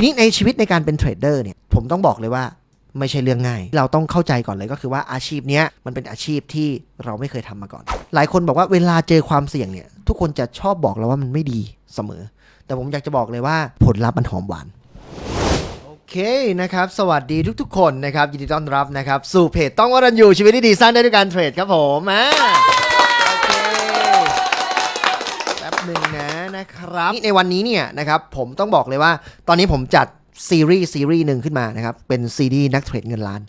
ทีนี้ในชีวิตในการเป็นเทรดเดอร์เนี่ยผมต้องบอกเลยว่าไม่ใช่เรื่องง่าย เราต้องเข้าใจก่อนเลยก็คือว่าอาชีพเนี้ยมันเป็นอาชีพที่เราไม่เคยทำมาก่อน หลายคนบอกว่าเวลาเจอความเสี่ยงเนี่ย ทุกคนจะชอบบอกเราว่ามันไม่ดีเสมอ แต่ผมอยากจะบอกเลยว่าผลลัพธ์มันหอมหวานโอเคนะครับ สวัสดีทุกๆ คนนะครับ ยินดีต้อนรับนะครับ สู่เพจต้องวรันอยู่ชีวิตที่ดีสร้างได้ด้วยการเทรดครับผมอ่า นึ่งนะนะครับ ในวันนี้เนี่ยนะครับผมต้องบอกเลยว่า ตอนนี้ผมจัด ซีรีส์ซีรีส์หนึ่งขึ้นมานะครับเป็นซีรีส์นักเทรดเงินล้าน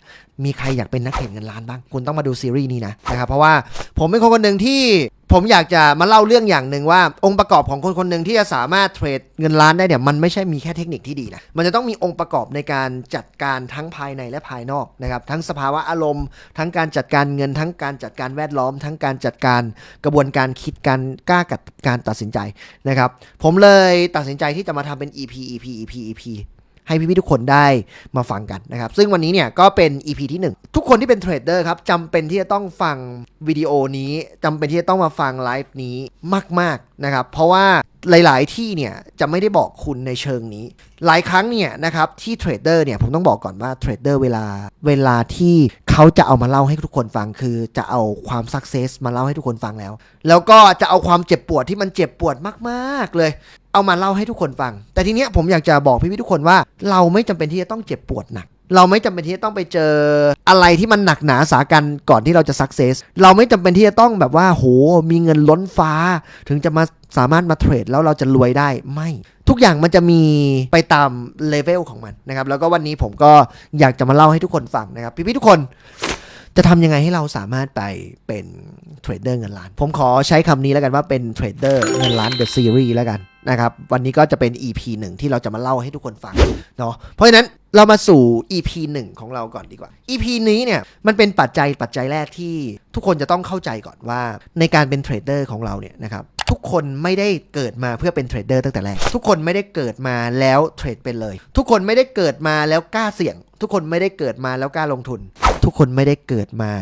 มีใครอยากเป็นนักเทรดเงินล้านบ้างคุณต้องมาดูซีรีส์นี้นะนะครับเพราะว่าผมเป็นคนคนหนึ่งที่ผมอยากจะมาเล่าเรื่องอย่างหนึ่งว่า องค์ประกอบของคนคนหนึ่งที่จะสามารถเทรดเงินล้านได้เนี่ยมันไม่ใช่มีแค่เทคนิคที่ดีนะมันจะต้องมีองค์ประกอบในการจัดการทั้งภายในและภายนอกนะครับทั้งสภาวะอารมณ์ ทั้งการจัดการเงิน ทั้งการจัดการแวดล้อม ทั้งการจัดการกระบวนการคิดการกล้ากับการตัดสินใจนะครับผมเลยตัดสินใจที่จะมาทำเป็น EP EP EP EP ให้พี่ๆทุกคนได้มาฟังกันนะครับ ซึ่งวันนี้เนี่ยก็เป็น EP ที่ 1 ทุกคนที่เป็นเทรดเดอร์ครับจำเป็นที่จะต้องฟังวิดีโอนี้จำเป็นที่จะต้องมาฟังไลฟ์นี้มากๆนะครับ เพราะว่าหลายๆที่เนี่ยจะไม่ได้บอกคุณในเชิงนี้ หลายครั้งเนี่ยนะครับที่เทรดเดอร์เนี่ยผมต้องบอกก่อนว่าเทรดเดอร์เวลาเวลาที่เขาจะเอามาเล่าให้ทุกคนฟัง คือจะเอาความสักเซสมาเล่าให้ทุกคนฟังแล้ว แล้วก็จะเอาความเจ็บปวดที่มันเจ็บปวดมาก ๆ เลย เอามาเล่าให้ทุกคนฟัง แต่ทีเนี้ยผมอยากจะบอกพี่ๆทุกคนว่า เราไม่จำเป็นที่จะต้องเจ็บปวดหนัก เราไม่จำเป็นที่จะต้องไปเจออะไรที่มันหนักหนาสากันก่อนที่เราจะสักเซส เราไม่จำเป็นที่จะต้องแบบว่าโหมีเงินล้นฟ้า ถึงจะมาสามารถมาเทรดแล้วเราจะรวยได้ไม่ ทุกอย่างมันจะมีไปตามเลเวลของมันนะครับแล้วก็วันนี้ผมก็อยากจะมาเล่าให้ทุกคนฟังนะครับพี่ๆทุกคน จะทำยังไงให้เราสามารถไปเป็นเทรดเดอร์เงินล้าน ผมขอใช้คำนี้แล้วกันว่าเป็นเทรดเดอร์เงินล้านเดอะซีรีส์แล้วกันนะครับวันนี้ก็จะเป็น EP หนึ่งที่เราจะมาเล่าให้ทุกคนฟังเนาะเพราะฉะนั้นเรามาสู่ EP หนึ่งของเราก่อนดีกว่า EP นี้เนี่ยมันเป็นปัจจัยปัจจัยแรกที่ทุกคนจะต้องเข้าใจก่อนว่าในการเป็นเทรดเดอร์ของเราเนี่ยนะครับ ทุกคนไม่ได้เกิดมาเพื่อเป็นเทรดเดอร์ตั้งแต่แรก ทุกคนไม่ได้เกิดมาแล้วเทรดเป็นเลย ทุกคนไม่ได้เกิดมาแล้วกล้าเสี่ยง ทุกคนไม่ได้เกิดมาแล้วกล้าลงทุน ทุกคนไม่ได้เกิดมา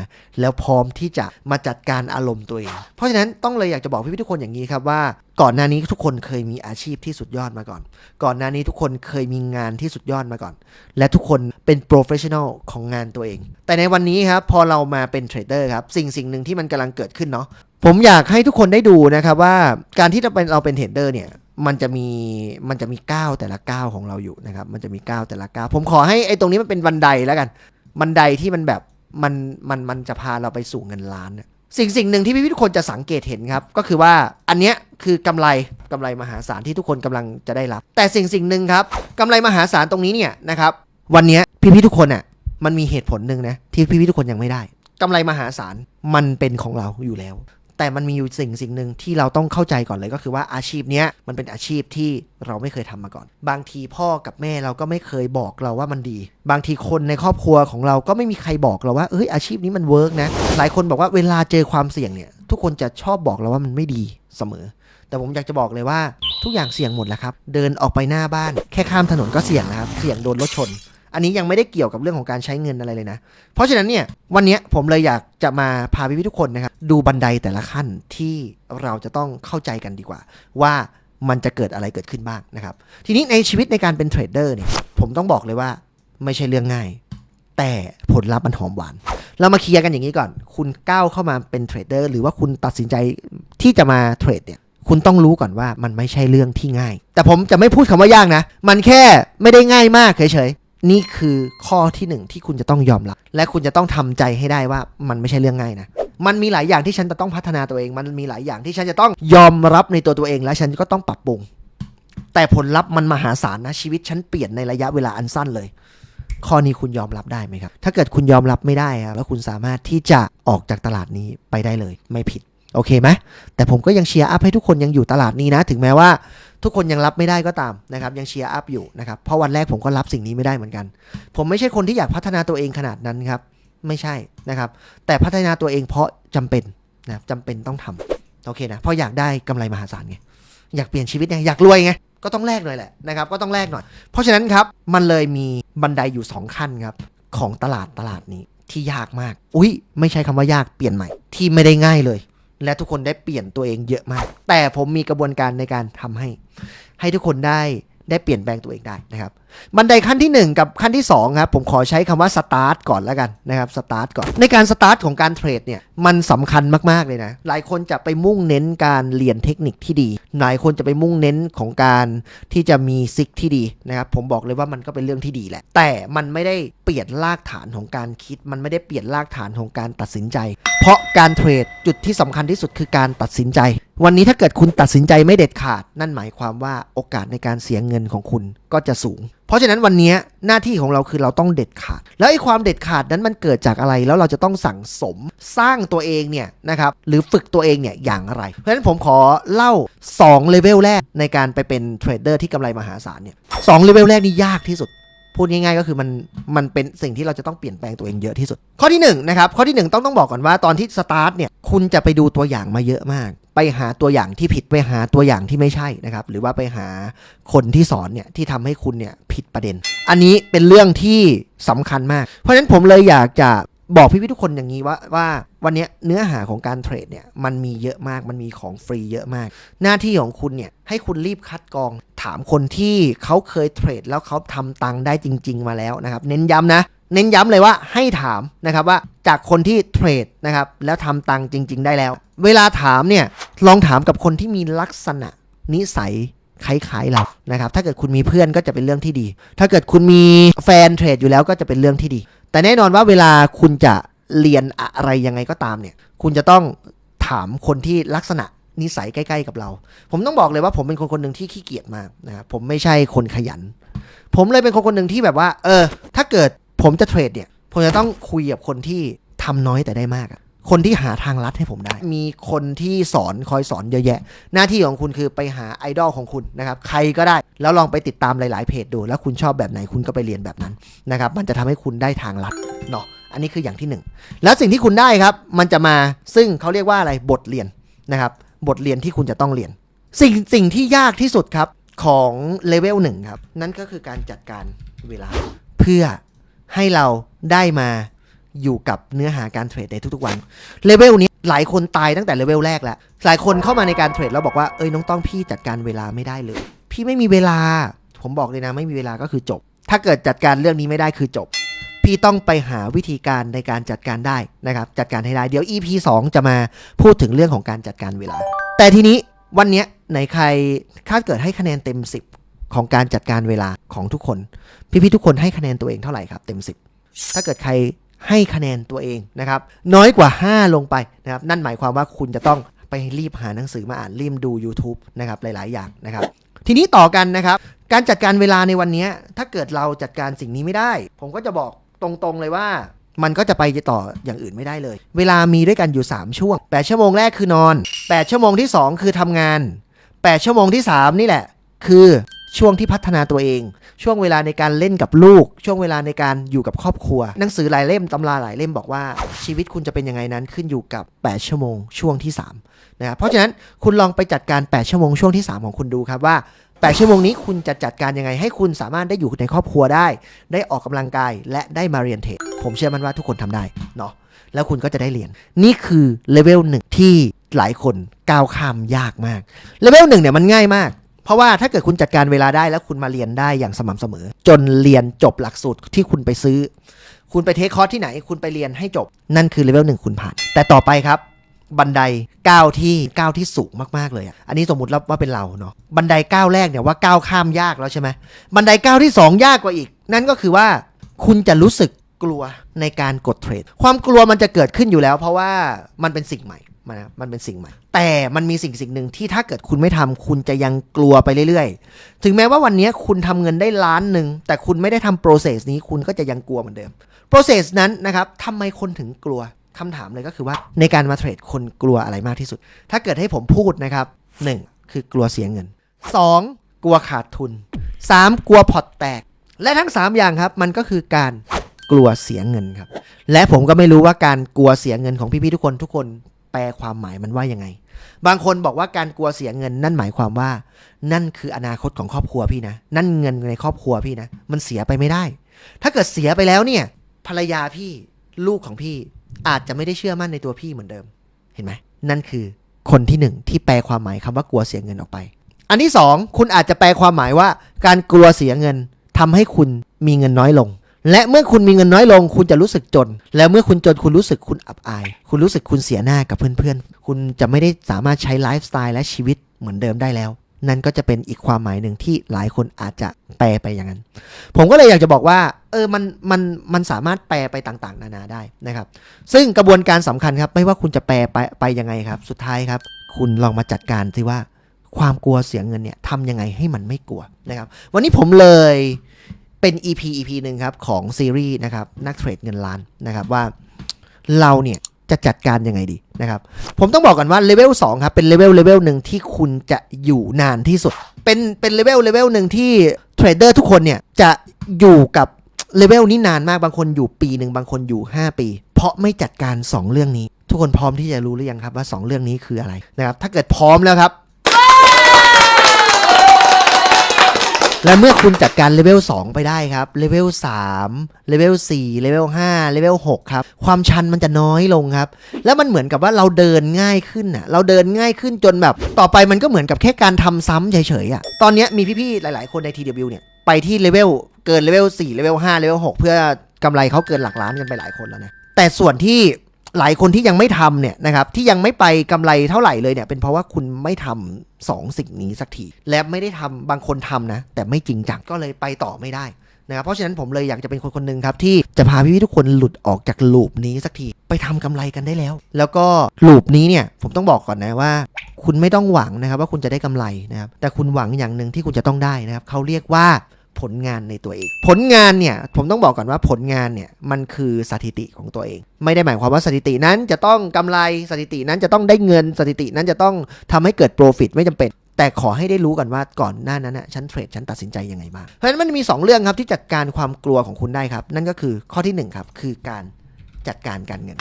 แล้วพร้อมที่จะมาจัดการอารมณ์ตัวเอง เพราะฉะนั้นต้องเลยอยากจะบอกพี่ๆทุกคนอย่างนี้ครับว่า ก่อนหน้านี้ทุกคนเคยมีอาชีพที่สุดยอดมาก่อน ก่อนหน้านี้ทุกคนเคยมีงานที่สุดยอดมาก่อน และทุกคนเป็นโปรเฟชชั่นอลของงานตัวเอง แต่ในวันนี้ครับพอเรามาเป็นเทรดเดอร์ครับสิ่งสิ่งหนึ่งที่มันกำลังเกิดขึ้นเนาะผมอยากให้ทุกคนได้ดูนะครับว่าการที่เราเป็นเราเป็นเทรดเดอร์เนี่ยมันจะมีมันจะมีก้าวแต่ละก้าวของเราอยู่นะครับมันจะมีก้าวแต่ละก้าวผมขอให้ไอ้ตรงนี้มันเป็นบันไดแล้วกัน บันไดที่มันแบบมันมันมันจะพาเราไปสู่เงินล้านน่ะ สิ่งสิ่งหนึ่งที่พี่ๆทุกคนจะสังเกตเห็นครับ ก็คือว่าอันเนี้ยคือกำไรกำไรมหาศาลที่ทุกคนกำลังจะได้รับ แต่สิ่งสิ่งหนึ่งครับกำไรมหาศาลตรงนี้เนี่ยนะครับวันเนี้ยพี่ๆทุกคนอะมันมีเหตุผลหนึ่งนะที่พี่ๆทุกคนยังไม่ได้กำไรมหาศาลมันเป็นของเราอยู่แล้ว แต่มันมีอยู่สิ่งสิ่งหนึ่งที่เราต้องเข้าใจก่อนเลยก็คือว่าอาชีพเนี้ยมันเป็นอาชีพที่เราไม่เคยทำมาก่อน บางทีพ่อกับแม่เราก็ไม่เคยบอกเราว่ามันดี บางทีคนในครอบครัวของเราก็ไม่มีใครบอกเราว่าเอ้ยอาชีพนี้มันเวิร์กนะหลายคนบอกว่าเวลาเจอความเสี่ยงเนี่ยทุกคนจะชอบบอกเราว่ามันไม่ดีเสมอ แต่ผมอยากจะบอกเลยว่าทุกอย่างเสี่ยงหมดแล้วครับ เดินออกไปหน้าบ้าน แค่ข้ามถนนก็เสี่ยงนะครับ เสี่ยงโดนรถชน อันนี้ยังไม่ได้เกี่ยวกับเรื่องของการใช้เงินอะไรเลยนะ เพราะฉะนั้นเนี่ยวันนี้ผมเลยอยากจะมาพาพี่ๆทุกคนนะครับดูบันไดแต่ละขั้นที่เราจะต้องเข้าใจกันดีกว่า ว่ามันจะเกิดอะไรเกิดขึ้นบ้างนะครับ ทีนี้ในชีวิตในการเป็นเทรดเดอร์เนี่ยผมต้องบอกเลยว่าไม่ใช่เรื่องง่าย แต่ผลลัพธ์มันหอมหวาน เรามาเคลียร์กันอย่างนี้ก่อน คุณก้าวเข้ามาเป็นเทรดเดอร์หรือว่าคุณตัดสินใจที่จะมาเทรดเนี่ยคุณต้องรู้ก่อนว่ามันไม่ใช่เรื่องที่ง่าย แต่ผมจะไม่พูดคำว่ายากนะ มันแค่ไม่ได้ง่ายมากเฉย นี่คือข้อที่หนึ่งที่คุณจะต้องยอมรับ และคุณจะต้องทำใจให้ได้ว่ามันไม่ใช่เรื่องง่ายนะ มันมีหลายอย่างที่ฉันจะต้องพัฒนาตัวเอง มันมีหลายอย่างที่ฉันจะต้องยอมรับในตัวตัวเอง และฉันก็ต้องปรับปรุง แต่ผลลัพธ์มันมหาศาลนะชีวิตฉันเปลี่ยนในระยะเวลาอันสั้นเลย ข้อนี้คุณยอมรับได้ไหมครับ ถ้าเกิดคุณยอมรับไม่ได้ครับแล้วคุณสามารถที่จะออกจากตลาดนี้ไปได้เลย ไม่ผิด โอเคไหมแต่ผมก็ยังเชียร์อัพให้ทุกคนยังอยู่ตลาดนี้นะ ถึงแม้ว่า ทุกคนยังรับไม่ได้ก็ตามนะครับยังเชียร์อัพอยู่นะครับเพราะวันแรกผมก็รับสิ่งนี้ไม่ได้เหมือนกัน ผมไม่ใช่คนที่อยากพัฒนาตัวเองขนาดนั้นครับไม่ใช่นะครับแต่พัฒนาตัวเองเพราะจำเป็นนะจำเป็นต้องทำโอเคนะเพราะอยากได้กำไรมหาศาลไงอยากเปลี่ยนชีวิตไงอยากรวยไงก็ต้องแลกหน่อยแหละนะครับก็ต้องแลกหน่อย เพราะฉะนั้นครับมันเลยมีบันไดอยู่ 2 ขั้นครับของตลาดตลาดนี้ที่ยากมาก อุ้ยไม่ใช่คำว่ายากเปลี่ยนใหม่ ที่ไม่ได้ง่ายเลย และทุกคนได้เปลี่ยนตัวเองเยอะมาก แต่ผมมีกระบวนการในการทำให้ ให้ทุกคนได้ได้เปลี่ยนแปลงตัวเองได้นะครับบันไดขั้นที่ 1 กับขั้นที่2ครับผมขอใช้คำว่าสตาร์ทก่อนแล้วกันนะครับสตาร์ทก่อน ในการสตาร์ทของการเทรดเนี่ยมันสำคัญมากๆเลยนะ หลายคนจะไปมุ่งเน้นการเรียนเทคนิคที่ดี หลายคนจะไปมุ่งเน้นของการที่จะมีซิกที่ดีนะครับผมบอกเลยว่ามันก็เป็นเรื่องที่ดีแหละ แต่มันไม่ได้เปลี่ยนรากฐานของการคิด มันไม่ได้เปลี่ยนรากฐานของการตัดสินใจ เพราะการเทรดจุดที่สำคัญที่สุดคือการตัดสินใจ วันนี้ถ้าเกิดคุณตัดสินใจไม่เด็ดขาด นั่นหมายความว่าโอกาสในการเสียเงินของคุณก็จะสูง เพราะฉะนั้นวันนี้หน้าที่ของเราคือเราต้องเด็ดขาด แล้วไอ้ความเด็ดขาดนั้นมันเกิดจากอะไรแล้วเราจะต้องสั่งสมสร้างตัวเองเนี่ยนะครับหรือฝึกตัวเองเนี่ยอย่างไร เพราะฉะนั้นผมขอเล่า2เลเวลแรกในการไปเป็นเทรดเดอร์ที่กำไรมหาศาลเนี่ยสองเลเวลแรกนี่ยากที่สุดพูดง่ายๆก็คือมันมันเป็นสิ่งที่เราจะต้องเปลี่ยนแปลงตัวเองเยอะที่สุด ข้อที่1นงนะครับข้อที่ 1 ต้องต้องบอกก่อนว่าตอนที่สตาร์ทเนี่ยคุณจะไปดูตัวอย่างมาเยอะมาก ไปหาตัวอย่างที่ผิดไปหาตัวอย่างที่ไม่ใช่นะครับ หรือว่าไปหาคนที่สอนเนี่ยที่ทำให้คุณเนี่ยผิดประเด็น อันนี้เป็นเรื่องที่สำคัญมาก เพราะฉะนั้นผมเลยอยากจะบอกพี่ๆทุกคนอย่างนี้ว่าว่าวันนี้เนื้อหาของการเทรดเนี่ยมันมีเยอะมากมันมีของฟรีเยอะมาก หน้าที่ของคุณเนี่ยให้คุณรีบคัดกรองถามคนที่เขาเคยเทรดแล้วเขาทำตังค์ได้จริง ๆ มาแล้วนะครับ เน้นย้ำนะ เน้นย้ำเลยว่าให้ถามนะครับว่าจากคนที่เทรดนะครับแล้วทำตังค์จริง ๆ ได้แล้ว เวลาถามเนี่ยลองถามกับคนที่มีลักษณะนิสัยคล้ายๆเรานะครับ ถ้าเกิดคุณมีเพื่อนก็จะเป็นเรื่องที่ดี ถ้าเกิดคุณมีแฟนเทรดอยู่แล้วก็จะเป็นเรื่องที่ดี แต่แน่นอนว่าเวลาคุณจะเรียนอะไรยังไงก็ตามเนี่ย คุณจะต้องถามคนที่ลักษณะนิสัยใกล้ ๆ กับเรา ผมต้องบอกเลยว่าผมเป็นคนคนหนึ่งที่ขี้เกียจมากนะครับผมไม่ใช่คนขยัน ผมเลยเป็นคนคนหนึ่งที่แบบว่า เออ ถ้าเกิด ผมจะเทรดเนี่ย ผมจะต้องคุยกับคนที่ทำน้อยแต่ได้มากอะคนที่หาทางลัดให้ผมได้ มีคนที่สอนคอยสอนเยอะแยะ หน้าที่ของคุณคือไปหาไอดอลของคุณนะครับ ใครก็ได้ แล้วลองไปติดตามหลาย ๆ เพจดู แล้วคุณชอบแบบไหนคุณก็ไปเรียนแบบนั้นนะครับ มันจะทำให้คุณได้ทางลัดเนาะ อันนี้คืออย่างที่หนึ่งแล้วสิ่งที่คุณได้ครับ มันจะมา ซึ่งเขาเรียกว่าอะไร บทเรียนนะครับ บทเรียนที่คุณจะต้องเรียน สิ่งสิ่งที่ยากที่สุดครับของเลเวลหนึ่งครับ นั่นก็คือการจัดการเวลาเพื่อ ให้เราได้มาอยู่กับเนื้อหาการเทรดในทุกๆวันเลเวลนี้หลายคนตายตั้งแต่เลเวลแรกแล้วหลายคนเข้ามาในการเทรดแล้วบอกว่าเอ้ยน้องต้องพี่จัดการเวลาไม่ได้เลย พี่ไม่มีเวลา ผมบอกเลยนะไม่มีเวลาก็คือจบ ถ้าเกิดจัดการเรื่องนี้ไม่ได้คือจบ พี่ต้องไปหาวิธีการในการจัดการได้นะครับจัดการให้ได้เดี๋ยว EP 2 จะมาพูดถึงเรื่องของการจัดการเวลา แต่ทีนี้วันนี้ไหนใครถ้าเกิดให้คะแนนเต็ม 10 ของการจัดการเวลาของทุกคน พี่ๆทุกคนให้คะแนนตัวเองเท่าไหร่ครับ เต็ม 10 ถ้าเกิดใครให้คะแนนตัวเองนะครับน้อยกว่า 5 ลงไปนะครับนั่นหมายความว่าคุณจะต้องไปรีบหาหนังสือมาอ่านรีบดู YouTube นะครับหลาย ๆ อย่างนะครับ ทีนี้ต่อกันนะครับ การจัดการเวลาในวันนี้ถ้าเกิดเราจัดการสิ่งนี้ไม่ได้ ผมก็จะบอกตรงๆเลยว่า มันก็จะไปต่ออย่างอื่นไม่ได้เลย เวลามีด้วยกันอยู่ 3 ช่วง 8 ชั่วโมงแรกคือนอน 8 ชั่วโมงที่ 2 คือทำงาน 8 ชั่วโมงที่ 3 นี่แหละ คือ ช่วงที่พัฒนาตัวเอง ช่วงเวลาในการเล่นกับลูก ช่วงเวลาในการอยู่กับครอบครัว หนังสือหลายเล่มตำราหลายเล่มบอกว่า ชีวิตคุณจะเป็นยังไงนั้นขึ้นอยู่กับ 8 ชั่วโมงช่วงที่3นะครับเพราะฉะนั้นคุณลองไปจัดการ 8 ชั่วโมงช่วงที่ 3 ของคุณดูครับว่า8ชั่วโมงนี้คุณจะจัดการยังไงให้คุณสามารถได้อยู่ในครอบครัวได้ ได้ออกกำลังกายและได้มาเรียนเทรดผมเชื่อมั่นว่าทุกคนทำได้เนาะแล้วคุณก็จะได้เรียน นี่คือเลเวลหนึ่งที่หลายคนก้าวข้ามยากมากเลเวลหนึ่งเนี่ยมันง่ายมาก เพราะว่าถ้าเกิดคุณจัดการเวลาได้แล้วคุณมาเรียนได้อย่างสม่ำเสมอ จนเรียนจบหลักสูตรที่คุณไปซื้อ คุณไปเทคคอร์สที่ไหน คุณไปเรียนให้จบนั่นคือเลเวลหนึ่งคุณผ่าน แต่ต่อไปครับ บันไดก้าวที่ก้าวที่สูงมากๆเลยอะอันนี้สมมติว่าเป็นเราเนาะบันไดก้าวแรกเนี่ยว่าก้าวข้ามยากแล้วใช่ไหมบันไดก้าวที่สองยากกว่าอีก นั่นก็คือว่าคุณจะรู้สึกกลัวในการกดเทรด ความกลัวมันจะเกิดขึ้นอยู่แล้ว เพราะว่ามันเป็นสิ่งใหม่ มันมันเป็นสิ่งใหม่ แต่มันมีสิ่งสิ่งหนึ่งที่ถ้าเกิดคุณไม่ทำคุณจะยังกลัวไปเรื่อยๆ ถึงแม้ว่าวันนี้คุณทำเงินได้ล้านหนึ่งแต่คุณไม่ได้ทำโปรเซสนี้คุณก็จะยังกลัวเหมือนเดิมโปรเซสนั้นนะครับทำไมคนถึงกลัวคำถามเลยก็คือว่าในการมาเทรดคนกลัวอะไรมากที่สุด ถ้าเกิดให้ผมพูดนะครับ 1. คือกลัวเสียเงิน 2. กลัวขาดทุน 3. กลัวพอร์ตแตก และทั้ง 3 อย่างครับ มันก็คือการกลัวเสียเงินครับ และผมก็ไม่รู้ว่าการกลัวเสียเงินของพี่ๆทุกคนทุกคน ลความหมายมันว่ายังไง บางคนบอกว่าการกลัวเสียเงินนั่นหมายความว่า นั่นคืออนาคตของครอบครัวพี่นะ นั่นเงินในครอบครัวพี่นะ มันเสียไปไม่ได้ ถ้าเกิดเสียไปแล้วเนี่ย ภรรยาพี่ลูกของพี่อาจจะไม่ได้เชื่อมั่นในตัวพี่เหมือนเดิม เห็นไหม นั่นคือคนที่หนึ่งที่แปลความหมายคำว่ากลัวเสียเงินออกไป อันที่สองคุณอาจจะแปลความหมายว่า การกลัวเสียเงินทำให้คุณมีเงินน้อยลง และเมื่อคุณมีเงินน้อยลง คุณจะรู้สึกจน แล้วเมื่อคุณจนคุณรู้สึกคุณอับอาย คุณรู้สึกคุณเสียหน้ากับเพื่อนๆ คุณจะไม่ได้สามารถใช้ไลฟ์สไตล์และชีวิตเหมือนเดิมได้แล้ว นั่นก็จะเป็นอีกความหมายหนึ่งที่หลายคนอาจจะแปลไปอย่างนั้น ผมก็เลยอยากจะบอกว่า เออมันมันมันสามารถแปลไปต่างๆ นานาได้นะครับ ซึ่งกระบวนการสำคัญครับ ไม่ว่าคุณจะแปลไปไปยังไงครับ สุดท้ายครับ คุณลองมาจัดการสิว่าความกลัวเสียเงินเนี่ยทำยังไงให้มันไม่กลัวนะครับ วันนี้ผมเลย เป็น EP EP หนึ่งครับของซีรีส์นะครับนักเทรดเงินล้านนะครับว่าเราเนี่ยจะจัดการยังไงดีนะครับ ผมต้องบอกกันว่าเลเวล2ครับเป็นเลเวลเลเวลหนึ่งที่คุณจะอยู่นานที่สุด เป็นเป็นเลเวลเลเวลหนึ่งที่เทรดเดอร์ทุกคนเนี่ยจะอยู่กับเลเวลนี้นานมากบางคนอยู่ปีหนึ่งบางคนอยู่ 5 ปี เพราะไม่จัดการ 2 เรื่องนี้ ทุกคนพร้อมที่จะรู้หรือยังครับว่า 2 เรื่องนี้คืออะไรนะครับถ้าเกิดพร้อมแล้วครับ และเมื่อคุณจัดการเลเวล2ไปได้ครับ เลเวล3เลเวล4เลเวล5เลเวล6ครับ ความชันมันจะน้อยลงครับ แล้วมันเหมือนกับว่าเราเดินง่ายขึ้นอะ เราเดินง่ายขึ้นจนแบบ ต่อไปมันก็เหมือนกับแค่การทำซ้ำเฉยๆอะ ตอนนี้มีพี่ๆ หลายๆ คนใน TW เนี่ย ไปที่เลเวลเกินเลเวล4เลเวล5เลเวล6เพื่อกำไรเขาเกินหลักล้านกันไปหลายคนแล้วนะ แต่ส่วนที่ หลายคนที่ยังไม่ทำเนี่ยนะครับที่ยังไม่ไปกำไรเท่าไหร่เลยเนี่ยเป็นเพราะว่าคุณไม่ทำสองสิ่งนี้สักทีและไม่ได้ทำบางคนทำนะ แต่ไม่จริงจังก็เลยไปต่อไม่ได้นะครับเพราะฉะนั้นผมเลยอยากจะเป็นคนคนหนึ่งครับ ที่จะพาพี่ๆทุกคนหลุดออกจากลูปนี้สักทีไปทำกำไรกันได้แล้ว แล้วก็ลูปนี้เนี่ยผมต้องบอกก่อนนะว่า คุณไม่ต้องหวังนะครับว่าคุณจะได้กำไรนะครับแต่คุณหวังอย่างหนึ่งที่คุณจะต้องได้นะครับเขาเรียกว่า ผลงานในตัวเอง ผลงานเนี่ยผมต้องบอกก่อนว่าผลงานเนี่ยมันคือสถิติของตัวเอง ไม่ได้หมายความว่าสถิตินั้นจะต้องกำไรสถิตินั้นจะต้องได้เงินสถิตินั้นจะต้องทำให้เกิดโปรฟิตไม่จำเป็นแต่ขอให้ได้รู้กันว่าก่อนหน้านั้นนะฉันเทรดฉันตัดสินใจยังไงบ้างเพราะฉะนั้นมันมี 2 เรื่องครับที่จัดการความกลัวของคุณได้ครับ นั่นก็คือข้อที่1ครับคือการจัดการการเงิน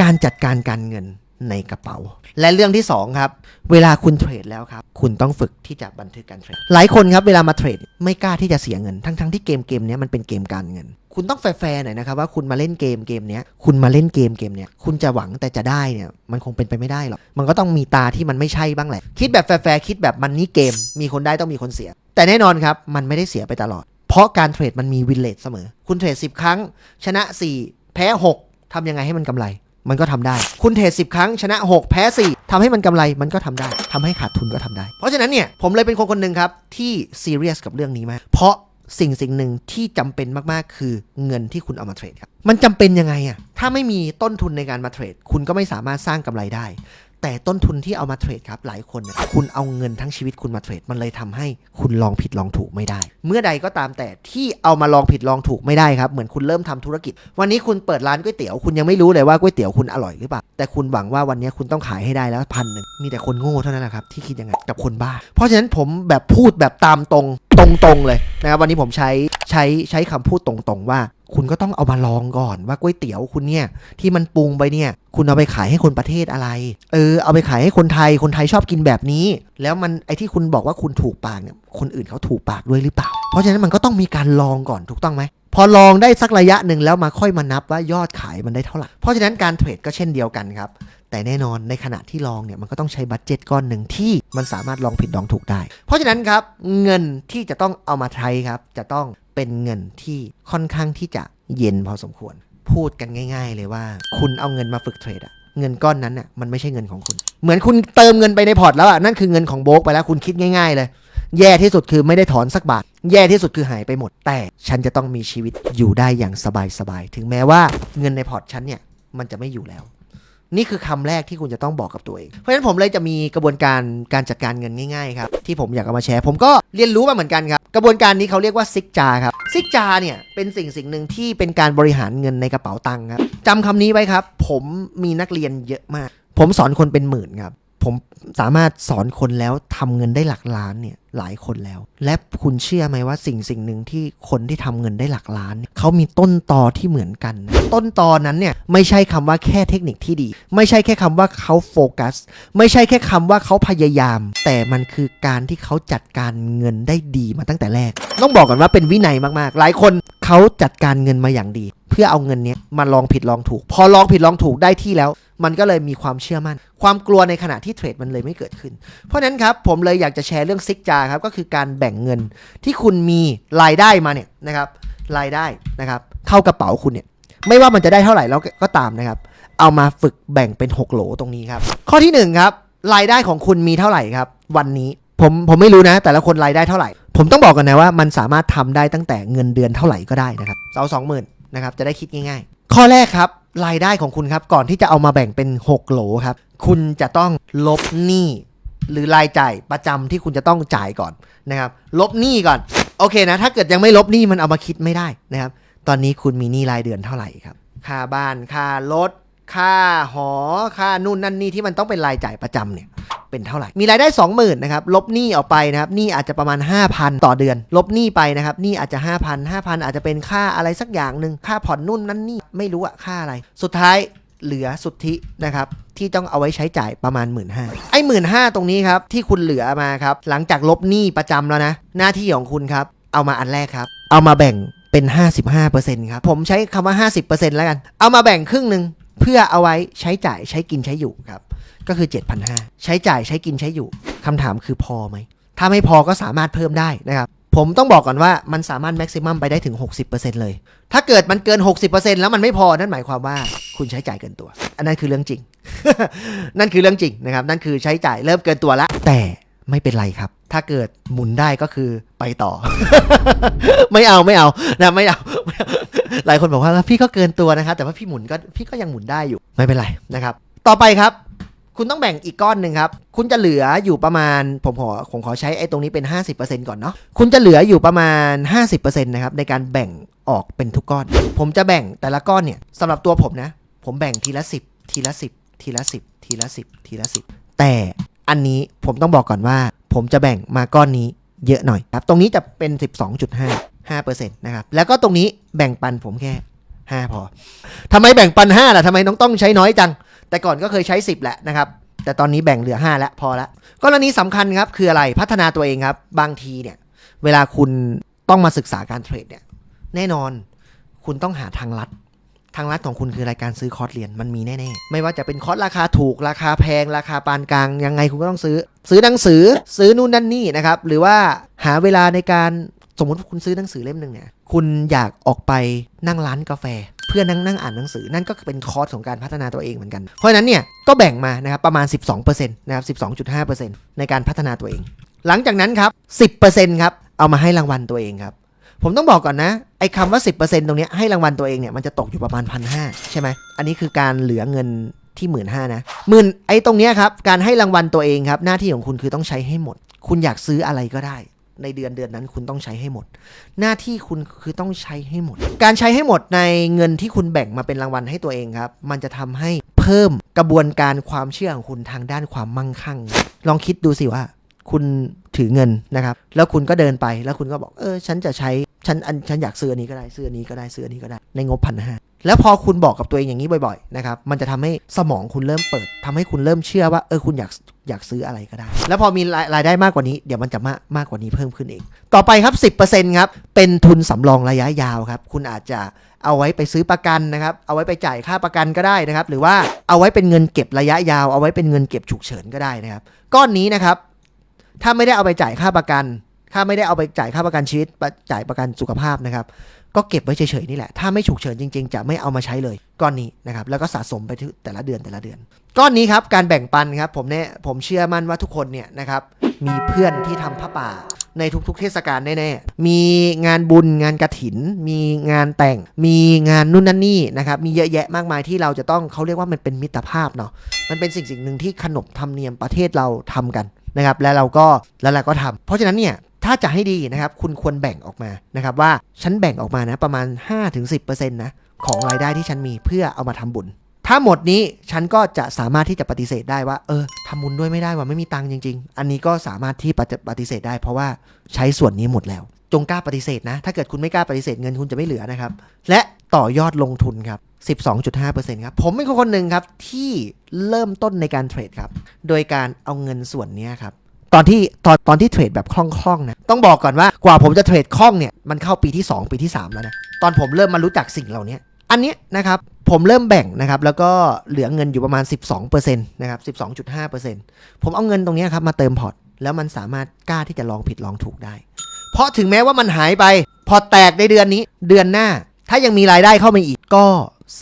การจัดการการเงิน ในกระเป๋า และเรื่องที่ 2 ครับ เวลาคุณเทรดแล้วครับ คุณต้องฝึกที่จะบันทึกการเทรด หลายคนครับเวลามาเทรดไม่กล้าที่จะเสียเงิน ทั้งๆที่เกมเกมนี้มันเป็นเกมการเงิน คุณต้องแฟร์ๆหน่อยนะครับว่าคุณมาเล่นเกมเกมนี้คุณมาเล่นเกมเกมนี้คุณจะหวังแต่จะได้เนี่ยมันคงเป็นไปไม่ได้หรอก มันก็ต้องมีตาที่มันไม่ใช่บ้างแหละ คิดแบบแฟร์ๆคิดแบบมันนี่เกม มีคนได้ต้องมีคนเสีย แต่แน่นอนครับมันไม่ได้เสียไปตลอด เพราะการเทรดมันมีวินเลทเสมอ คุณเทรด10 ครั้ง ชนะ 4 แพ้ 6ทำยังไงให้มันกำไร มันก็ทำได้ คุณเทรด10 ครั้งชนะ 6 แพ้ 4ทำให้มันกำไรมันก็ทำได้ทำให้ขาดทุนก็ทำได้ เพราะฉะนั้นเนี่ยผมเลยเป็นคนคนหนึ่งครับ ที่ซีเรียสกับเรื่องนี้มากเพราะสิ่งสิ่งหนึ่งที่จำเป็นมากๆ คือเงินที่คุณเอามาเทรดครับ มันจำเป็นยังไงอะถ้าไม่มีต้นทุนในการมาเทรด คุณก็ไม่สามารถสร้างกำไรได้ แต่ต้นทุนที่เอามาเทรดครับหลายคนคุณเอาเงินทั้งชีวิตคุณมาเทรด มันเลยทำให้คุณลองผิดลองถูกไม่ได้ เมื่อใดก็ตามแต่ที่เอามาลองผิดลองถูกไม่ได้ครับ เหมือนคุณเริ่มทำธุรกิจ วันนี้คุณเปิดร้านก๋วยเตี๋ยวคุณยังไม่รู้เลยว่าก๋วยเตี๋ยวคุณอร่อยหรือเปล่าแต่คุณหวังว่าวันนี้คุณต้องขายให้ได้แล้วพันหนึ่งมีแต่คนโง่เท่านั้นแหละครับที่คิดยังไงกับคนบ้า เพราะฉะนั้นผมแบบพูดแบบตามตรงตรงๆเลยนะครับวันนี้ผมใช้ใช้ใช้คำพูดตรงๆว่า คุณก็ต้องเอามาลองก่อนว่าก๋วยเตี๋ยวคุณเนี่ยที่มันปรุงไปเนี่ย คุณเอาไปขายให้คนประเทศอะไร เออ เอาไปขายให้คนไทย คนไทยชอบกินแบบนี้ แล้วมันไอที่คุณบอกว่าคุณถูกปากเนี่ย คนอื่นเขาถูกปากด้วยหรือเปล่า เพราะฉะนั้นมันก็ต้องมีการลองก่อนถูกต้องไหม พอลองได้สักระยะหนึ่งแล้วมาค่อยมานับว่ายอดขายมันได้เท่าไหร่ เพราะฉะนั้นการเทรดก็เช่นเดียวกันครับแต่แน่นอนในขณะที่ลองเนี่ยมันก็ต้องใช้บัตเจ็ตก้อนหนึ่งที่มันสามารถลองผิดลองถูกได้ เพราะฉะนั้นครับเงินที่จะต้องเอามาใช้ครับจะต้อง เป็นเงินที่ค่อนข้างที่จะเย็นพอสมควร พูดกันง่าย ๆ เลยว่า คุณเอาเงินมาฝึกเทรดอะเงินก้อนนั้นน่ะมันไม่ใช่เงินของคุณ เหมือนคุณเติมเงินไปในพอร์ตแล้วอะนั่นคือเงินของโบกไปแล้วคุณคิดง่าย ๆ เลย แย่ที่สุดคือไม่ได้ถอนสักบาท แย่ที่สุดคือหายไปหมด แต่ฉันจะต้องมีชีวิตอยู่ได้อย่างสบายๆถึงแม้ว่าเงินในพอร์ตฉันเนี่ยมันจะไม่อยู่แล้ว นี่คือคำแรกที่คุณจะต้องบอกกับตัวเอง เพราะฉะนั้นผมเลยจะมีกระบวนการการจัดการเงินง่ายๆครับที่ผมอยากเอามาแชร์ผมก็เรียนรู้มาเหมือนกันครับกระบวนการนี้เขาเรียกว่าซิกจาครับซิกจาเนี่ยเป็นสิ่งสิ่งหนึ่งที่เป็นการบริหารเงินในกระเป๋าตังค์ครับจำคำนี้ไว้ครับ ผมมีนักเรียนเยอะมาก ผมสอนคนเป็นหมื่นครับ ผมสามารถสอนคนแล้วทำเงินได้หลักล้านเนี่ยหลายคนแล้ว และคุณเชื่อไหมว่าสิ่งสิ่งหนึ่งที่คนที่ทำเงินได้หลักล้านเนี่ยเขามีต้นตอที่เหมือนกัน ต้นตอนั้นเนี่ยไม่ใช่คำว่าแค่เทคนิคที่ดี ไม่ใช่แค่คำว่าเขาโฟกัส ไม่ใช่แค่คำว่าเขาพยายาม แต่มันคือการที่เขาจัดการเงินได้ดีมาตั้งแต่แรก ต้องบอกก่อนว่าเป็นวินัยมากๆ หลายคนเขาจัดการเงินมาอย่างดี เพื่อเอาเงินเนี้ยมาลองผิดลองถูก พอลองผิดลองถูกได้ที่แล้ว มันก็เลยมีความเชื่อมั่น ความกลัวในขณะที่เทรดมันเลยไม่เกิดขึ้น เพราะนั้นครับผมเลยอยากจะแชร์เรื่องซิกจาครับก็คือการแบ่งเงินที่คุณมีรายได้มาเนี่ยนะครับรายได้นะครับเข้ากระเป๋าคุณเนี่ยไม่ว่ามันจะได้เท่าไหร่แล้วก็ตามนะครับ เอามาฝึกแบ่งเป็น 6 โหลตรงนี้ครับ ข้อที่1ครับรายได้ของคุณมีเท่าไหร่ครับ วันนี้ผมผมไม่รู้นะ แต่ละคนรายได้เท่าไหร่ ผมต้องบอกกันนะว่ามันสามารถทำได้ตั้งแต่เงินเดือนเท่าไหร่ก็ได้นะครับเอาสองหมื่น นะครับจะได้คิดง่ายๆ ข้อแรกครับรายได้ของคุณครับก่อนที่จะเอามาแบ่งเป็น 6 โหลครับ คุณจะต้องลบหนี้หรือรายจ่ายประจำที่คุณจะต้องจ่ายก่อนนะครับลบหนี้ก่อนโอเคนะถ้าเกิดยังไม่ลบหนี้มันเอามาคิดไม่ได้นะครับตอนนี้คุณมีหนี้รายเดือนเท่าไหร่ครับ ค่าบ้านค่ารถค่าหอค่านู่นนั่นนี่ที่มันต้องเป็นรายจ่ายประจำเนี่ย เป็นเท่าไหร่ มีรายได้ 20,000นะครับ ลบหนี้ออกไปนะครับหนี้อาจจะประมาณ 5,000 ต่อเดือน ลบหนี้ไปนะครับหนี้อาจจะ 5,000 5,000 อาจจะเป็นค่าอะไรสักอย่างหนึ่งค่าผ่อนนู่นนั่นนี่ไม่รู้อะค่าอะไร สุดท้ายเหลือสุทธินะครับที่ต้องเอาไว้ใช้จ่ายประมาณ 1 5ื่นไอ้หมื่นตรงนี้ครับที่คุณเหลือมาครับหลังจากลบหนี้ประจำแล้วนะ หน้าที่ของคุณครับเอามาอันแรกครับ เอามาแบ่งเป็น 55%ครับผมใช้คำว่า 50%แล้วกัน เอามาแบ่งครึ่งหนึ่งเพื่อเอาไว้ใช้จ่ายใช้กินใช้อยู่ครับ ก็คือ 7,500 ใช้จ่ายใช้กินใช้อยู่คำถามคือพอไหม ถ้าไม่พอก็สามารถเพิ่มได้นะครับ ผมต้องบอกก่อนว่ามันสามารถแม็กซิมัมไปได้ถึง 60%เลย ถ้าเกิดมันเกิน 60%แล้วมันไม่พอนั่นหมายความว่าคุณใช้จ่ายเกินตัว อันนั้นคือเรื่องจริง นั่นคือเรื่องจริงนะครับ นั่นคือใช้จ่ายเริ่มเกินตัวละ แต่ไม่เป็นไรครับ ถ้าเกิดหมุนได้ก็คือไปต่อ ไม่เอาไม่เอานะไม่เอา หลายคนบอกว่าพี่ก็เกินตัวนะครับ แต่ว่าพี่หมุนก็พี่ก็ยังหมุนได้อยู่ ไม่เป็นไรนะครับ ต่อไปครับ คุณต้องแบ่งอีกก้อนหนึ่งครับ คุณจะเหลืออยู่ประมาณ ผมขอผมขอใช้ไอ้ตรงนี้เป็น 50%ก่อนเนาะ คุณจะเหลืออยู่ประมาณ 50%นะครับในการแบ่งออกเป็นทุกก้อน ผมจะแบ่งแต่ละก้อนเนี่ยสำหรับตัวผมนะ ผมแบ่งทีละ 10 ทีละ 10 ทีละ 10 ทีละ 10 ทีละ 10 แต่อันนี้ผมต้องบอกก่อนว่า ผมจะแบ่งมาก้อนนี้เยอะหน่อยครับ ตรงนี้จะเป็น 12.5 5%นะครับ แล้วก็ตรงนี้แบ่งปันผมแค่ 5 พอทำไมแบ่งปัน 5 ล่ะทำไมน้องต้องใช้น้อยจัง แต่ก่อนก็เคยใช้ 10 แหละนะครับ แต่ตอนนี้แบ่งเหลือ 5 แล้วพอละกรณีสำคัญครับคืออะไรพัฒนาตัวเองครับ บางทีเนี่ย เวลาคุณต้องมาศึกษาการเทรดเนี่ย แน่นอนคุณต้องหาทางลัด ทางลัดของคุณคือรายการซื้อคอร์สเรียนมันมีแน่ๆ ไม่ว่าจะเป็นคอร์สราคาถูกราคาแพง ราคาปานกลาง ยังไงคุณก็ต้องซื้อ ซื้อหนังสือซื้อนู่นนั่นนี่นะครับ หรือว่าหาเวลาในการสมมติคุณซื้อหนังสือเล่มหนึ่งเนี่ย คุณอยากออกไปนั่งร้านกาแฟ เพื่อนั่งนั่งอ่านหนังสือ นั่นก็เป็นคอร์สของการพัฒนาตัวเองเหมือนกันเพราะนั้นเนี่ยก็แบ่งมานะครับประมาณ 12%นะครับ12.5%ในการพัฒนาตัวเอง หลังจากนั้นครับ10%ครับเอามาให้รางวัลตัวเองครับผมต้องบอกก่อนนะ ไอ้คำว่า 10%ตรงเนี้ให้รางวัลตัวเองเนี่ยมันจะตกอยู่ประมาณพันห้าใช่ไหมอันนี้คือการเหลือเงินที่หมื่นห้านะหมื่นไอ้ตรงเนี้ยครับ การให้รางวัลตัวเองครับ หน้าที่ของคุณคือต้องใช้ให้หมด คุณอยากซื้ออะไรก็ได้ ในเดือนเดือนนั้นคุณต้องใช้ให้หมด หน้าที่คุณคือต้องใช้ให้หมด การใช้ให้หมดในเงินที่คุณแบ่งมาเป็นรางวัลให้ตัวเองครับ มันจะทำให้เพิ่มกระบวนการความเชื่อของคุณทางด้านความมั่งคั่ง ลองคิดดูสิว่า คุณถือเงินนะครับ แล้วคุณก็เดินไปแล้วคุณก็บอกเออฉันจะใช้ ฉันอันฉันอยากซื้ออันนี้ก็ได้ซื้ออันนี้ก็ได้ซื้ออันนี้ก็ได้ในงบพันห้าแล้วพอคุณบอกกับตัวเองอย่างนี้บ่อยๆนะครับมันจะทำให้สมองคุณเริ่มเปิดทำให้คุณเริ่มเชื่อว่าเออคุณอยากอยากซื้ออะไรก็ได้ แล้วพอมีรายรายได้มากกว่านี้เดี๋ยวมันจะมากมากกว่านี้เพิ่มขึ้นเองต่อไปครับ 10%ครับเป็นทุนสำรองระยะยาวครับคุณอาจจะเอาไว้ไปซื้อประกันนะครับ เอาไว้ไปจ่ายค่าประกันก็ได้นะครับ หรือว่าเอาไว้เป็นเงินเก็บระยะยาว เอาไว้เป็นเงินเก็บฉุกเฉินก็ได้นะครับ ก้อนนี้นะครับ ถ้าไม่ได้เอาไปจ่ายค่าประกัน ถ้าไม่ได้เอาไปจ่ายค่าประกันชีวิตจ่ายประกันสุขภาพนะครับ ก็เก็บไว้เฉยๆนี่แหละ ถ้าไม่ฉุกเฉินจริงๆ จะไม่เอามาใช้เลยก้อนนี้นะครับ แล้วก็สะสมไปแต่ละเดือนแต่ละเดือน ก้อนนี้ครับการแบ่งปันครับผมเนี่ยผมเชื่อมั่นว่าทุกคนเนี่ยนะครับมีเพื่อนที่ทำผ้าป่าในทุกๆเทศกาลแน่ๆ มีงานบุญงานกระถิน มีงานแต่ง มีงานนู่นนั่นนี่นะครับ มีเยอะแยะมากมายที่เราจะต้องเขาเรียกว่ามันเป็นมิตรภาพเนาะ มันเป็นสิ่งสิ่งหนึ่งที่ขนบธรรมเนียมประเทศเราทำกันนะครับ และเราก็แล้วเราก็ทำเพราะฉะนั้นเนี่ย ถ้าจะให้ดีนะครับคุณควรแบ่งออกมานะครับว่าฉันแบ่งออกมานะประมาณ 5-10%นะของรายได้ที่ฉันมีเพื่อเอามาทำบุญ ถ้าหมดนี้ฉันก็จะสามารถที่จะปฏิเสธได้ว่า เออทำบุญด้วยไม่ได้ว่าไม่มีตังค์จริง ๆ อันนี้ก็สามารถที่ปฏิปฏเสธได้ เพราะว่าใช้ส่วนนี้หมดแล้ว จงกล้าปฏิเสธนะ ถ้าเกิดคุณไม่กล้าปฏิเสธเงินคุณจะไม่เหลือนะครับ และต่อยอดลงทุนครับ 12.5%ครับ ผมเป็นคนคนหนึ่งครับที่เริ่มต้นในการเทรดครับ โดยการเอาเงินส่วนนี้ครับ ตอนที่ตอนตอนที่เทรดแบบคล่องๆนะต้องบอกก่อนว่ากว่าผมจะเทรดคล่องเนี่ยมันเข้าปีที่ 2 ปีที่ 3 แล้วนะตอนผมเริ่มมารู้จักสิ่งเหล่านี้อันนี้นะครับผมเริ่มแบ่งนะครับแล้วก็เหลือเงินอยู่ประมาณ 12%นะครับ12.5%ผมเอาเงินตรงนี้ครับมาเติมพอร์ตแล้วมันสามารถกล้าที่จะลองผิดลองถูกได้ เพราะถึงแม้ว่ามันหายไป พอแตกในเดือนนี้เดือนหน้า ถ้ายังมีรายได้เข้ามาอีก ก็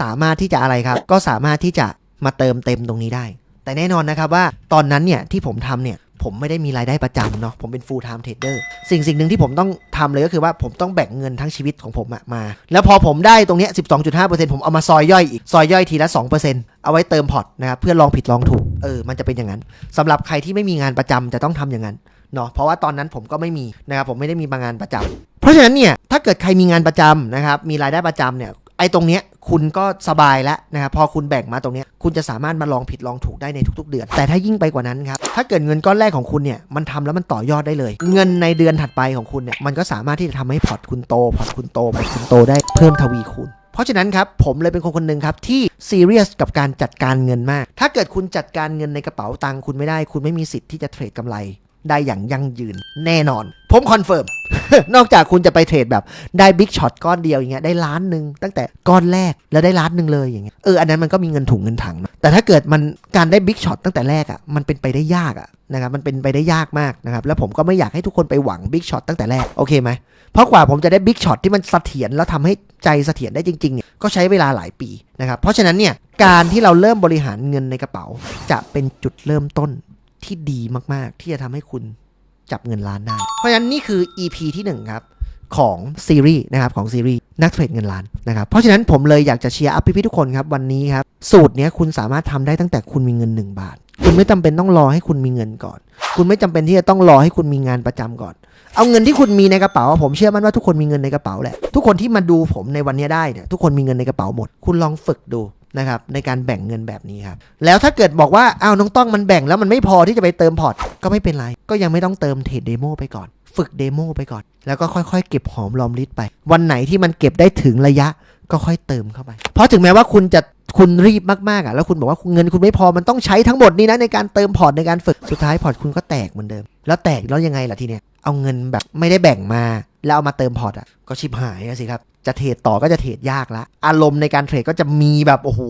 สามารถที่จะอะไรครับ ก็สามารถที่จะมาเติมเต็มตรงนี้ได้ แต่แน่นอนนะครับว่าตอนนั้นเนี่ยที่ผมทำเนี่ย ผมไม่ได้มีรายได้ประจำเนาะผมเป็น full time trader สิ่งสิ่งหนึ่งที่ผมต้องทำเลยก็คือว่าผมต้องแบ่งเงินทั้งชีวิตของผมอะมา แล้วพอผมได้ตรงเนี้ย12.5%ผมเอามาซอยย่อยอีก ซอยย่อยทีละ 2%เอาไว้เติมพอร์ตนะครับเพื่อลองผิดลองถูกเออมันจะเป็นอย่างนั้นสำหรับใครที่ไม่มีงานประจำจะต้องทำอย่างนั้นเนาะเพราะว่าตอนนั้นผมก็ไม่มีนะครับผมไม่ได้มีงานประจำเพราะฉะนั้นเนี่ยถ้าเกิดใครมีงานประจำนะครับมีรายได้ประจำเนี่ย ไอ้ตรงเนี้ยคุณก็สบายแล้วนะครับพอคุณแบ่งมาตรงเนี้ยคุณจะสามารถมาลองผิดลองถูกได้ในทุก ๆ เดือน แต่ถ้ายิ่งไปกว่านั้นครับถ้าเกิดเงินก้อนแรกของคุณเนี่ยมันทำแล้วมันต่อยอดได้เลย เงินในเดือนถัดไปของคุณเนี่ยมันก็สามารถที่จะทำให้พอร์ตคุณโตพอร์ตคุณโตพอร์ตคุณโตได้เพิ่มทวีคูณเพราะฉะนั้นครับผมเลยเป็นคนคนหนึ่งครับที่ซีเรียสกับการจัดการเงินมาก ถ้าเกิดคุณจัดการเงินในกระเป๋าตังคุณไม่ได้ คุณไม่มีสิทธิ์ที่จะเทรดกำไร ได้อย่างยั่งยืนแน่นอน ผมคอนเฟิร์ม นอกจากคุณจะไปเทรดแบบได้บิ๊กช็อตก้อนเดียวอย่างเงี้ยได้ล้านหนึ่งตั้งแต่ก้อนแรกแล้วได้ล้านหนึ่งเลยอย่างเงี้ยเอออันนั้นมันก็มีเงินถุงเงินถังนะแต่ถ้าเกิดมันการได้บิ๊กช็อตตั้งแต่แรกอะ่ะมันเป็นไปได้ยากอะ่ะนะครับมันเป็นไปได้ยากมากนะครับแล้วผมก็ไม่อยากให้ทุกคนไปหวังบิ๊กช็อตตั้งแต่แรกโอเคไหมเพราะกว่าผมจะได้บิ๊กช็อตที่มันเสถียรแล้วทำให้ใจเสถียรได้จริงๆเนี่ยก็ใช้เวลาหลายปีนะครับเพราะฉะนั้นเนี่ยการที่เราเริ่มบริหารเงินในกระเป๋า จะเป็นจุดเริ่มต้น ที่ดีมากๆ ที่จะทำให้คุณจับเงินล้านได้ เพราะฉะนั้นนี่คือ EP ที่ 1 ครับ ของซีรีส์นะครับของซีรีส์นักเทรดเงินล้านนะครับเพราะฉะนั้นผมเลยอยากจะเชียร์อัพพี่ๆทุกคนครับวันนี้ครับสูตรเนี้ยคุณสามารถทำได้ตั้งแต่คุณมีเงิน 1 บาท คุณไม่จำเป็นต้องรอให้คุณมีเงินก่อน คุณไม่จำเป็นที่จะต้องรอให้คุณมีงานประจำก่อน เอาเงินที่คุณมีในกระเป๋าผมเชื่อมั่นว่าทุกคนมีเงินในกระเป๋าแหละทุกคนที่มาดูผมในวันนี้ได้เนี่ยทุกคนมีเงินในกระเป๋าหมด คุณลองฝึกดู นะครับในการแบ่งเงินแบบนี้ครับแล้วถ้าเกิดบอกว่าอ้าวน้องต้องมันแบ่งแล้วมันไม่พอที่จะไปเติมพอร์ตก็ไม่เป็นไร ก็ยังไม่ต้องเติมเทรดเดโมไปก่อน ฝึกเดโมไปก่อน แล้วก็ค่อยๆ เก็บหอมรอมริบไป วันไหนที่มันเก็บได้ถึงระยะก็ค่อยเติมเข้าไป เพราะถึงแม้ว่าคุณจะ คุณรีบมากๆอะแล้วคุณบอกว่าเงินคุณไม่พอมันต้องใช้ทั้งหมดนี้นะในการเติมพอร์ตในการฝึกสุดท้ายพอร์ตคุณก็แตกเหมือนเดิม แล้วแตกแล้วยังไงล่ะทีเนี้ยเอาเงินแบบไม่ได้แบ่งมาแล้วเอามาเติมพอร์ตอะก็ชิบหายสิครับจะเทรดต่อก็จะเทรดยากละอารมณ์ในการเทรดก็จะมีแบบโอ้โห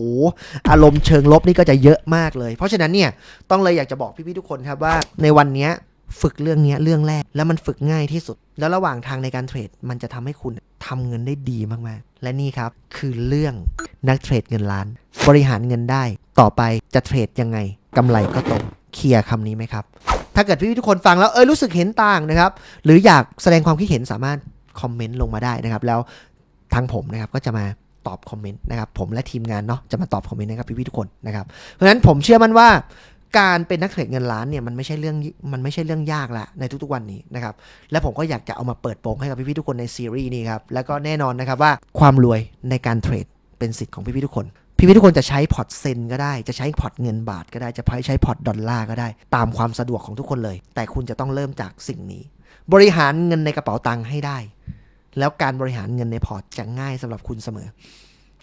อารมณ์เชิงลบนี่ก็จะเยอะมากเลย เพราะฉะนั้นเนี่ยต้องเลยอยากจะบอกพี่ๆทุกคนครับว่าในวันเนี้ยฝึกเรื่องเนี้ยเรื่องแรกแล้วมันฝึกง่ายที่สุด แล้วระหว่างทางในการเทรดมันจะทำให้คุณทำเงินได้ดีมากๆ และนี่ครับคือเรื่องนักเทรดเงินล้าน บริหารเงินได้ต่อไปจะเทรดยังไงกำไรก็โตเคลียร์คำนี้ไหมครับ ถ้าเกิดพี่ๆทุกคนฟังแล้วเออรู้สึกเห็นต่างนะครับ หรืออยากแสดงความคิดเห็นสามารถคอมเมนต์ลงมาได้นะครับ แล้วทางผมนะครับก็จะมาตอบคอมเมนต์นะครับผมและทีมงานเนาะจะมาตอบคอมเมนต์นะครับพี่ๆทุกคนนะครับเพราะฉะนั้นผมเชื่อมั่นว่า การเป็นนักเทรดเงินล้านเนี่ยมันไม่ใช่เรื่องมันไม่ใช่เรื่องยากละในทุกๆวันนี้นะครับและผมก็อยากจะเอามาเปิดโปงให้กับพี่ๆทุกคนในซีรีส์นี้ครับแล้วก็แน่นอนนะครับว่าความรวยในการเทรดเป็นสิทธิ์ของพี่ๆทุกคนพี่ๆทุกคนจะใช้พอร์ตเซนก็ได้ จะใช้พอร์ตเงินบาทก็ได้ จะใช้พอร์ตดอลลาร์ก็ได้ ตามความสะดวกของทุกคนเลย แต่คุณจะต้องเริ่มจากสิ่งนี้ บริหารเงินในกระเป๋าตังค์ให้ได้ แล้วการบริหารเงินในพอร์ตจะง่ายสำหรับคุณเสมอ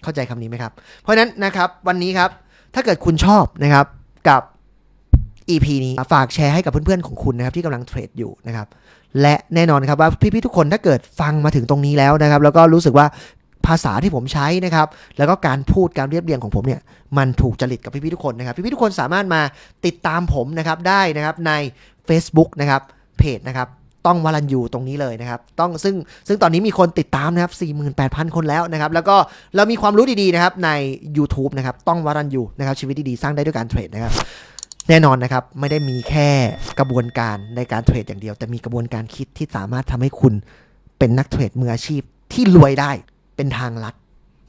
เข้าใจคำนี้ไหมครับ เพราะฉะนั้นนะครับวันนี้ครับ ถ้าเกิดคุณชอบนะครับกับ EP นี้ฝากแชร์ให้กับเพื่อนๆของคุณนะครับที่กำลังเทรดอยู่นะครับและแน่นอนครับว่าพี่ๆทุกคนถ้าเกิดฟังมาถึงตรงนี้แล้วนะครับ แล้วก็รู้สึกว่าภาษาที่ผมใช้นะครับ แล้วก็การพูดการเรียบเรียงของผมเนี่ย มันถูกจริตกับพี่ๆทุกคนนะครับ พี่ๆทุกคนสามารถมาติดตามผมนะครับได้นะครับใน Facebook นะครับเพจนะครับต้องวารันยูตรงนี้เลยนะครับ ต้องซึ่งซึ่งตอนนี้มีคนติดตามนะครับ 48,000 คนแล้วนะครับ แล้วก็เรามีความรู้ดีๆนะครับใน YouTube นะครับ ต้องวารันยูนะครับชีวิตดีๆสร้างได้ด้วยการเทรดนะครับ แน่นอนนะครับ ไม่ได้มีแค่กระบวนการในการเทรดอย่างเดียว แต่มีกระบวนการคิดที่สามารถทำให้คุณเป็นนักเทรดมืออาชีพที่รวยได้เป็นทางลัด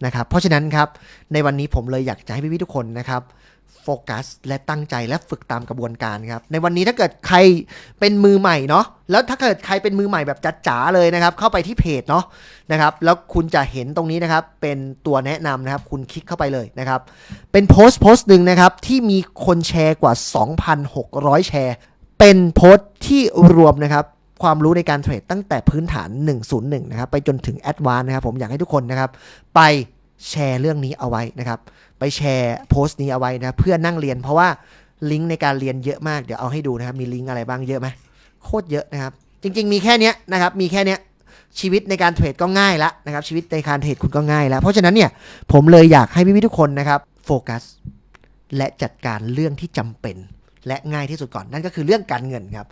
นะครับ เพราะฉะนั้นครับในวันนี้ผมเลยอยากจะให้พี่ๆทุกคนนะครับ โฟกัสและตั้งใจและฝึกตามกระบวนการครับ ในวันนี้ถ้าเกิดใครเป็นมือใหม่เนาะแล้วถ้าเกิดใครเป็นมือใหม่แบบจัดจ๋าเลยนะครับ เข้าไปที่เพจเนาะนะครับ แล้วคุณจะเห็นตรงนี้นะครับ เป็นตัวแนะนำนะครับ คุณคลิกเข้าไปเลยนะครับ เป็นโพสต์โพสต์หนึ่งนะครับ ที่มีคนแชร์กว่า 2,600 แชร์ เป็นโพสต์ที่รวมนะครับความรู้ในการเทรดตั้งแต่พื้นฐาน 101 นะครับ ไปจนถึงแอดวานนะครับ ผมอยากให้ทุกคนนะครับ ไป แชร์เรื่องนี้เอาไว้นะครับ ไปแชร์โพสต์นี้เอาไว้นะเพื่อนั่งเรียนเพราะว่าลิงก์ในการเรียนเยอะมากเดี๋ยวเอาให้ดูนะครับมีลิงก์อะไรบ้างเยอะไหมโคตรเยอะนะครับ จริง ๆ มีแค่นี้นะครับมีแค่นี้ชีวิตในการเทรดก็ง่ายแล้วนะครับชีวิตในการเทรดคุณก็ง่ายแล้ว เพราะฉะนั้นเนี่ยผมเลยอยากให้พี่ๆทุกคนนะครับโฟกัสและจัดการเรื่องที่จำเป็น และง่ายที่สุดก่อนนั่นก็คือเรื่องการเงินครับ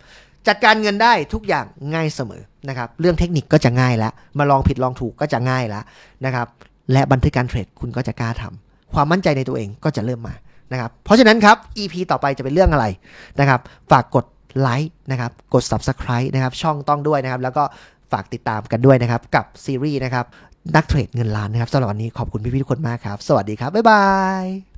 จัดการเงินได้ทุกอย่างง่ายเสมอนะครับ เรื่องเทคนิคก็จะง่ายแล้ว มาลองผิดลองถูกก็จะง่ายแล้วนะครับ และบันทึกการเทรดคุณก็จะกล้าทำความมั่นใจในตัวเองก็จะเริ่มมานะครับเพราะฉะนั้นครับ EP ต่อไปจะเป็นเรื่องอะไรนะครับ ฝากกดไลค์นะครับกด Subscribe นะครับช่องต้องด้วยนะครับ แล้วก็ฝากติดตามกันด้วยนะครับ กับซีรีส์นะครับนักเทรดเงินล้านนะครับสำหรับวันนี้ขอบคุณพี่ๆทุกคนมากครับ สวัสดีครับ บ๊ายบาย